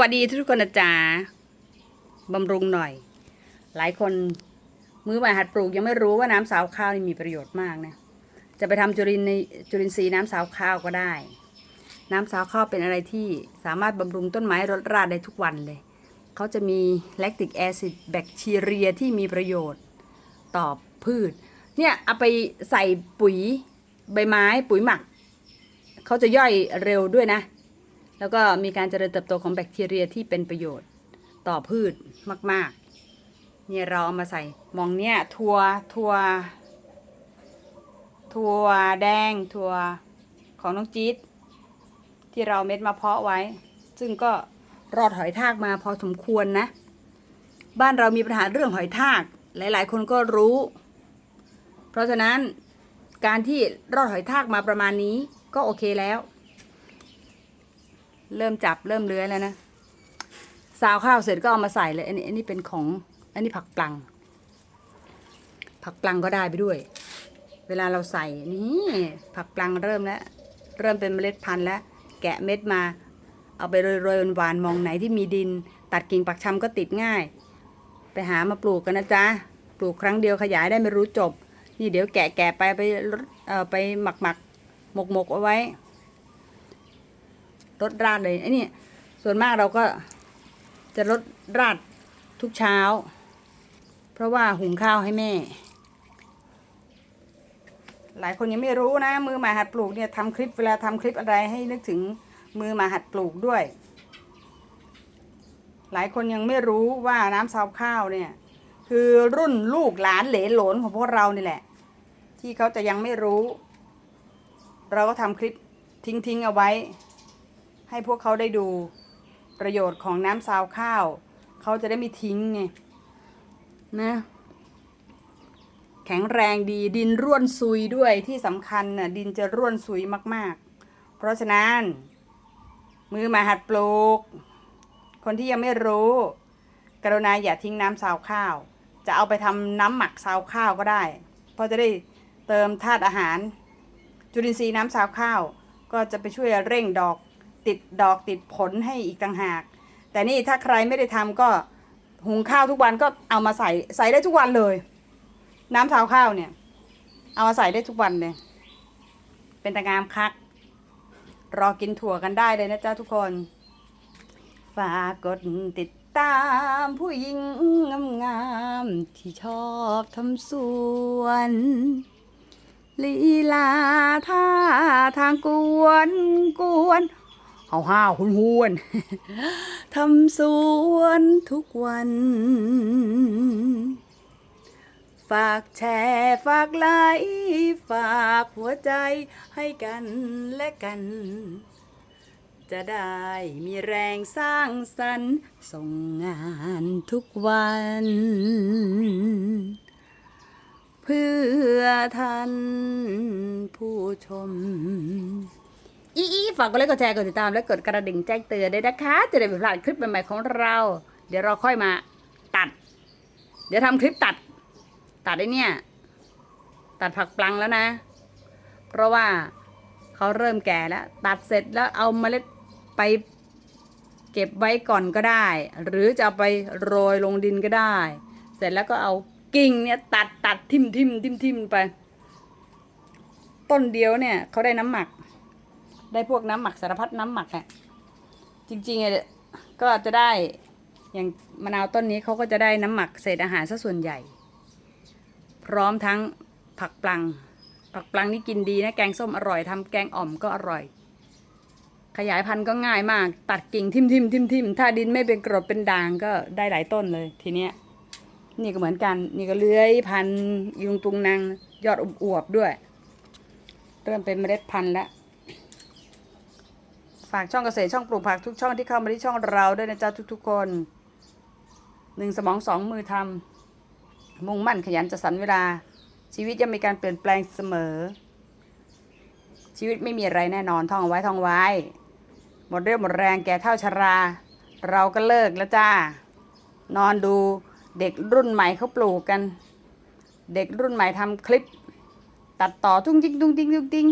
วัสดีทุกคนนะจ๊ะบำรุงหน่อย หลายคนมือใหม่หัดปลูกยังไม่รู้ว่าน้ำสาวข้าวนี่มีประโยชน์มากนะ จะไปทำจุลินในจุลินทรีย์น้ำสาวข้าวก็ได้ น้ำสาวข้าวเป็นอะไรที่สามารถบำรุงต้นไม้รดราดได้ทุกวันเลย เขาจะมีแลคติกแอซิดแบคทีเรียที่มีประโยชน์ต่อพืช เนี่ยเอาไปใส่ปุ๋ยใบไม้ปุ๋ยหมัก เขาจะย่อยเร็วด้วยนะ แล้วก็มีการเจริญเติบโตของแบคทีเรียที่เป็นประโยชน์ต่อพืชมาก ๆ เนี่ยเราเอามาใส่มองเนี่ยทัวทัวทัวแดงทัวของน้องจี๊ดที่เราเม็ดมาเพาะไว้ ซึ่งก็รอดหอยทากมาพอสมควรนะ บ้านเรามีปัญหาเรื่องหอยทาก หลาย ๆ คนก็รู้ เพราะฉะนั้นการที่รอดหอยทากมาประมาณนี้ก็โอเคแล้ว เริ่มจับเริ่มเลื้อยแล้วนะซาวข้าวเสร็จก็เอามาใส่เลยอันนี้อันนี้เป็นของอันนี้ผักปลัง ผักปลังก็ได้ไปด้วย เวลาเราใส่นี่ผักปลังเริ่มแล้วเริ่มเป็นเมล็ดพันธุ์แล้วแกะเม็ดมา เอาไปโรยๆหวานๆมองไหนที่มีดิน ตัดกิ่งปักชำก็ติดง่าย ไปหามาปลูกกันนะจ๊ะปลูกครั้งเดียวขยายได้ไม่รู้จบ นี่เดี๋ยวแกะแกะไปไปเอ่อไปหมักหมักหมกหมกเอาไว้ รดราดเลยไอ้นี่ส่วนมากเราก็จะรดราดทุกเช้า เพราะว่าหุงข้าวให้แม่ หลายคนยังไม่รู้นะ มือหมาหัดปลูกเนี่ยทำคลิปเวลาทำคลิปอะไรให้นึกถึงมือหมาหัดปลูกด้วย หลายคนยังไม่รู้ว่าน้ำซาวข้าวเนี่ย คือรุ่นลูกหลานเหลนหลนของพวกเรานี่แหละ ที่เขาจะยังไม่รู้ เราก็ทำคลิปทิ้งๆเอาไว้ ให้พวกเขาได้ดูประโยชน์ของน้ำซาวข้าว เขาจะได้ไม่ทิ้งไงนะแข็งแรงดีดินร่วนซุยด้วยที่สำคัญน่ะดินจะร่วนซุยมาก ๆ เพราะฉะนั้น มือมาหัดปลูก คนที่ยังไม่รู้ กรุณาอย่าทิ้งน้ำซาวข้าว จะเอาไปทำน้ำหมักซาวข้าวก็ได้ เพราะจะได้เติมธาตุอาหาร จุลินทรีย์น้ำซาวข้าว ก็จะไปช่วยเร่งดอก ติดดอกติดผลให้อีกต่างหาก แต่นี่ถ้าใครไม่ได้ทำก็หุงข้าวทุกวันก็เอามาใส่ใส่ได้ทุกวันเลย น้ำซาวข้าวเนี่ย เอามาใส่ได้ทุกวันเลย เป็นตะงามคัก รอกินถั่วกันได้เลยนะจ๊ะทุกคน ฝากกดติดตามผู้หญิงงามๆที่ชอบทำสวนลีลาท่าทางกวนกวน เฮาห้าวหุนหวนทำสวนทุกวัน ฝากแชร์ฝากไลค์ฝากหัวใจให้กันและกัน จะได้มีแรงสร้างสรรค์ส่งงานทุกวัน เพื่อท่านผู้ชม ฝากกดไลค์กดแชร์กดติดตามและกดกระดิ่งแจ้งเตือนด้วยนะคะ จะได้ไม่พลาดคลิปใหม่ๆของเรา เดี๋ยวเราค่อยมาตัด เดี๋ยวทำคลิปตัด ตัดได้เนี่ย ตัดผักปลังแล้วนะ เพราะว่าเขาเริ่มแก่แล้ว ตัดเสร็จแล้วเอาเมล็ดไปเก็บไว้ก่อนก็ได้ หรือจะเอาไปโรยลงดินก็ได้ เสร็จแล้วก็เอากิ่งเนี่ยตัดตัดทิมทิมทิมทิมไป ต้นเดียวเนี่ยเขาได้น้ำหมัก ได้พวกน้ำหมักสารพัดน้ำหมักอะจริงๆอะก็จะได้อย่างมะนาวต้นนี้เขาก็จะได้น้ำหมักเศษอาหารซะส่วนใหญ่ พร้อมทั้งผักปลัง ผักปลังนี่กินดีนะแกงส้มอร่อยทำแกงอ่อมก็อร่อย ขยายพันธุ์ก็ง่ายมาก ตัดกิ่งทิมทิมทิมทิมถ้าดินไม่เป็นกรดเป็นด่างก็ได้หลายต้นเลยทีเนี้ยนี่ก็เหมือนกันนี่ก็เลื้อยพันธุ์ยุงตุงนางยอดอวบๆด้วย เริ่มเป็นเมล็ดพันธุ์แล้ว ฝากช่องเกษตรช่องปลูกผักทุกช่องที่เข้ามาที่ช่องเราด้วยนะจ๊ะทุกๆคนหนึ่งสมองสองมือทำมุ่งมั่นขยันจะสรรเวลา ชีวิตยังมีการเปลี่ยนแปลงเสมอ ชีวิตไม่มีอะไรแน่นอนท่องไว้ท่องไว้ หมดเรี่ยวหมดแรงแก่เท่าชรา เราก็เลิกแล้วจ้านอนดูเด็กรุ่นใหม่เขาปลูกกัน เด็กรุ่นใหม่ทำคลิป ตัดต่อทุ่งจิ้งทุ่งจิ้งทุ่งจิ้ง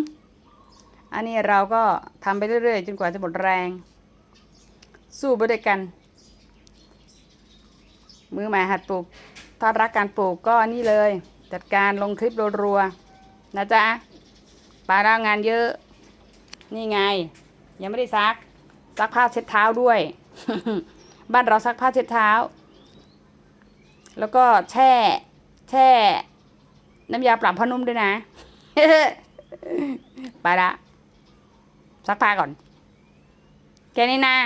อันนี้เราก็ทำไปเรื่อยๆ จนกว่าจะหมดแรง สู้ไปด้วยกัน มือใหม่หัดปลูก ถ้ารักการปลูกก็นี่เลย จัดการลงคลิปรัวๆนะจ๊ะปลาดางานเยอะ นี่ไง ยังไม่ได้ซัก ซักผ้าเช็ดเท้าด้วย บ้านเราซักผ้าเช็ดเท้า แล้วก็แช่ แช่ น้ำยาปรับผ้านุ่มด้วยนะ ไปละ ซักผ้าก่อนแค่นี้นะ